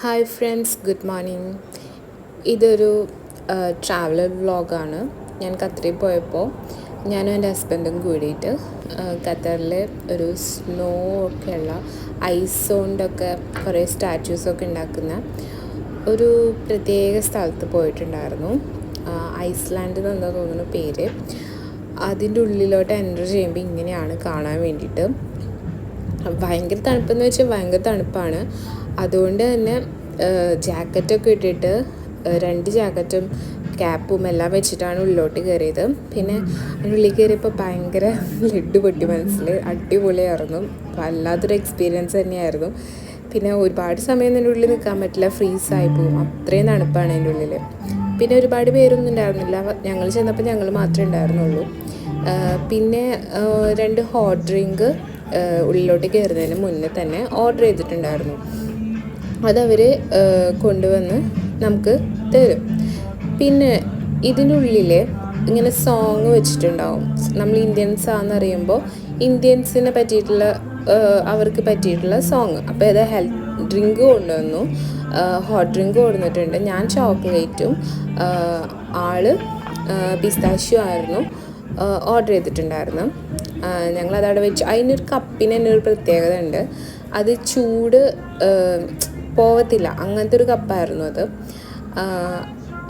Hi friends good morning ഇതൊരു traveller വ്ളോഗാണ് ഞാൻ ഖത്തറിൽ പോയപ്പോൾ ഞാനും എന്റെ ഹസ്ബൻഡും കൂടിയിട്ട് ഖത്തറിലെ ഒരു സ്നോ ഒക്കെയുള്ള ഐസ് കൊണ്ടൊക്കെ കുറേ സ്റ്റാച്യൂസൊക്കെ ഉണ്ടാക്കുന്ന ഒരു പ്രത്യേക സ്ഥലത്ത് പോയിട്ടുണ്ടായിരുന്നു. ഐസ്ലാൻഡ് എന്നെന്താ തോന്നുന്നു പേര്. അതിന്റെ ഉള്ളിലോട്ട് എന്റർ ചെയ്യുമ്പോൾ ഇങ്ങനെയാണ് കാണാൻ വേണ്ടിയിട്ട്. ഭയങ്കര തണുപ്പെന്ന് വെച്ചാൽ ഭയങ്കര തണുപ്പാണ്. അതുകൊണ്ട് തന്നെ ജാക്കറ്റൊക്കെ ഇട്ടിട്ട് രണ്ട് ജാക്കറ്റും ക്യാപ്പും എല്ലാം വെച്ചിട്ടാണ് ഉള്ളിലോട്ട് കയറിയത്. പിന്നെ അതിനുള്ളിൽ കയറിയപ്പോൾ ഭയങ്കര ലഡ്ഡു പൊട്ടി മനസ്സിൽ അടിപൊളിയായിരുന്നു. വല്ലാത്തൊരു എക്സ്പീരിയൻസ് തന്നെയായിരുന്നു. പിന്നെ ഒരുപാട് സമയം എന്റെ ഉള്ളിൽ നിൽക്കാൻ പറ്റില്ല. ഫ്രീസായി പോകും അത്രയും തണുപ്പാണ് എന്റെ ഉള്ളിൽ. പിന്നെ ഒരുപാട് പേരൊന്നും ഉണ്ടായിരുന്നില്ല. ഞങ്ങൾ ചെന്നപ്പോൾ ഞങ്ങൾ മാത്രമേ ഉണ്ടായിരുന്നുള്ളൂ. പിന്നെ രണ്ട് ഹോട്ട് ഡ്രിങ്ക് ഉള്ളിലോട്ട് കയറുന്നതിന് മുന്നേ തന്നെ ഓർഡർ ചെയ്തിട്ടുണ്ടായിരുന്നു. അതവർ കൊണ്ടുവന്ന് നമുക്ക് തരും. പിന്നെ ഇതിനുള്ളിൽ ഇങ്ങനെ സോങ് വെച്ചിട്ടുണ്ടാവും. നമ്മൾ ഇന്ത്യൻസ് ആണെന്നറിയുമ്പോൾ ഇന്ത്യൻസിനെ പറ്റിയിട്ടുള്ള അവർക്ക് പറ്റിയിട്ടുള്ള സോങ്. അപ്പോൾ ഇത് ഹെൽത്ത് ഡ്രിങ്ക് കൊണ്ടുവന്നു. ഹോട്ട് ഡ്രിങ്ക് കൊണ്ടുവന്നിട്ടുണ്ട്. ഞാൻ ചോക്ലേറ്റും ആൾ പിസ്താശ്യു ആയിരുന്നു ഓർഡർ ചെയ്തിട്ടുണ്ടായിരുന്നു. ഞങ്ങളതവിടെ വെച്ച്. അതിനൊരു കപ്പിന് തന്നെ ഒരു പ്രത്യേകത ഉണ്ട് അത് ചൂട് പോവത്തില്ല. അങ്ങനത്തെ ഒരു കപ്പായിരുന്നു അത്.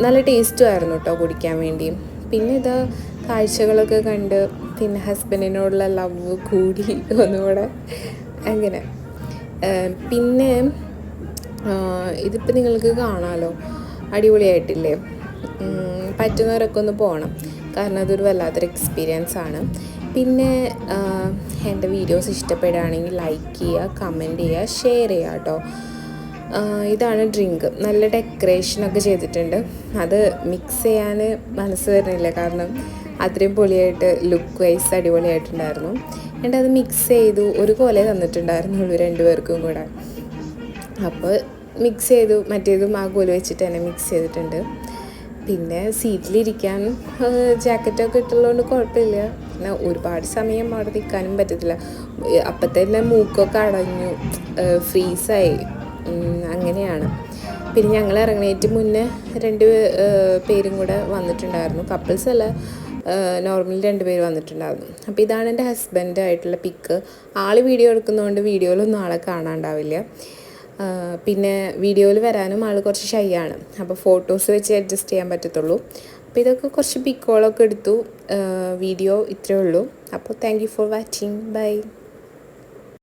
നല്ല ടേസ്റ്റും ആയിരുന്നു കേട്ടോ കുടിക്കാൻ വേണ്ടി. പിന്നെ ഇത് കാഴ്ചകളൊക്കെ കണ്ട് പിന്നെ ഹസ്ബൻഡിനോടുള്ള ലവ് കൂടി ഒന്നുകൂടെ അങ്ങനെ. പിന്നെ ഇതിപ്പോൾ നിങ്ങൾക്ക് കാണാമല്ലോ അടിപൊളിയായിട്ടില്ലേ? പറ്റുന്നവരൊക്കെ ഒന്ന് പോകണം കാരണം അതൊരു വല്ലാത്തൊരു എക്സ്പീരിയൻസ് ആണ്. പിന്നെ എന്റെ വീഡിയോസ് ഇഷ്ടപ്പെടുകയാണെങ്കിൽ ലൈക്ക് ചെയ്യുക കമന്റ് ചെയ്യുക ഷെയർ ചെയ്യുക കേട്ടോ. ഇതാണ് ഡ്രിങ്ക് നല്ല ഡെക്കറേഷനൊക്കെ ചെയ്തിട്ടുണ്ട്. അത് മിക്സ് ചെയ്യാൻ മനസ്സ് വരുന്നില്ല. കാരണം അത്രയും പൊളിയായിട്ട് ലുക്ക് വൈസ് അടിപൊളിയായിട്ടുണ്ടായിരുന്നു. എന്നിട്ട് അത് മിക്സ് ചെയ്തു ഒരു കൊല തന്നിട്ടുണ്ടായിരുന്നുള്ളൂ രണ്ടുപേർക്കും കൂടെ. അപ്പോൾ മിക്സ് ചെയ്തു മറ്റേതും ആ കോൽ വെച്ചിട്ട് തന്നെ മിക്സ് ചെയ്തിട്ടുണ്ട്. പിന്നെ സീറ്റിലിരിക്കാൻ ജാക്കറ്റൊക്കെ ഇട്ടുള്ളതുകൊണ്ട് കുഴപ്പമില്ല. പിന്നെ ഒരുപാട് സമയം അവിടെ നിൽക്കാനും പറ്റത്തില്ല. അപ്പത്തന്നെ മൂക്കൊക്കെ അടഞ്ഞു ഫ്രീസായി അങ്ങനെയാണ്. പിന്നെ ഞങ്ങൾ ഇറങ്ങണേറ്റ് മുന്നേ രണ്ട് പേരും കൂടെ വന്നിട്ടുണ്ടായിരുന്നു. കപ്പിൾസ് അല്ല നോർമലി രണ്ട് പേര് വന്നിട്ടുണ്ടായിരുന്നു. അപ്പോൾ ഇതാണ് എന്റെ ഹസ്ബൻഡായിട്ടുള്ള പിക്ക് ആൾ വീഡിയോ എടുക്കുന്നതുകൊണ്ട് വീഡിയോയിലൊന്നും ആളെ കാണാണ്ടാവില്ല. പിന്നെ വീഡിയോയിൽ വരാനും ആൾ കുറച്ച് ഷൈ ആണ്. അപ്പോൾ ഫോട്ടോസ് വെച്ച് അഡ്ജസ്റ്റ് ചെയ്യാൻ പറ്റത്തുള്ളൂ. അപ്പോൾ ഇതൊക്കെ കുറച്ച് പിക്കോളൊക്കെ എടുത്തു. വീഡിയോ ഇത്രയേ ഉള്ളൂ. അപ്പോൾ thank you for watching bye